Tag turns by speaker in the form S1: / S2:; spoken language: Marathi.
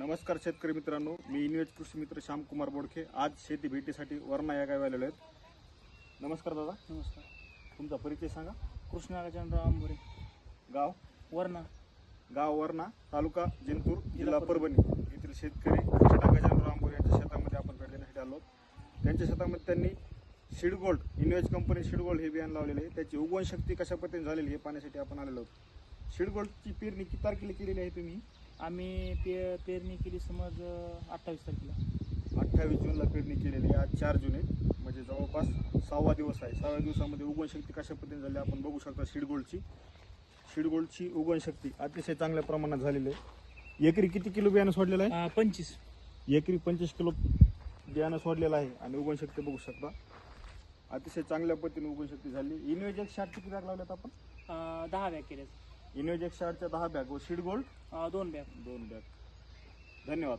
S1: नमस्कार शेतकरी मित्रांनो मी इन्वेज कृषी मित्र श्यामकुमार बोडखे आज शेती भेटीसाठी वर्णा या गावी आलेलो आहेत. नमस्कार दादा.
S2: नमस्कार.
S1: तुमचा परिचय सांगा.
S2: कृष्णा गजानराव आंबोरे.
S1: गाव?
S2: वर्णा.
S1: गाव वर्णा तालुका जिंतूर जिल्हा परभणी. येथील शेतकरी कृष्णा गजानराव आंबोरे यांच्या शेतामध्ये आपण भेट देण्यासाठी आलो. त्यांच्या शेतामध्ये त्यांनी शिडगोल्ड इन्वेज कंपनी शिडगोल्ड हे बियाण लावलेले आहे. त्याची उगवण शक्ती कशा पद्धतीने झालेली हे पाहण्यासाठी आपण आलेलो आहोत. शिडगोल्डची पेरणी किती तारखेला केलेली आहे तुम्ही?
S2: आम्ही पे पेरणी केली समज अठ्ठावीस तारखेला.
S1: अठ्ठावीस जूनला पेरणी केलेली आहे. आज चार जून आहे म्हणजे जवळपास सहावा दिवस आहे. सहाव्या दिवसामध्ये उगवण शक्ती कशा पद्धतीने झाली आपण बघू शकता शिडगोल्डची शिडगोल्डची उगवण शक्ती अतिशय चांगल्या प्रमाणात झालेली आहे. एकरी किती किलो बियाणं सोडलेलं आहे?
S2: पंचवीस.
S1: एकरी पंचवीस किलो बियाणं सोडलेलं आहे. आणि उगवण शक्ती बघू शकता. अतिशय चांगल्या पद्धतीने उगवण शक्ती झाली. इनवेज एक शार्ट किती बॅग लावल्यात आपण?
S2: दहा बॅग केल्यात
S1: शार्टच्या दहा बॅग व शिडगोल्ड
S2: अं, दोन बॅग.
S1: दोन बॅग. धन्यवाद.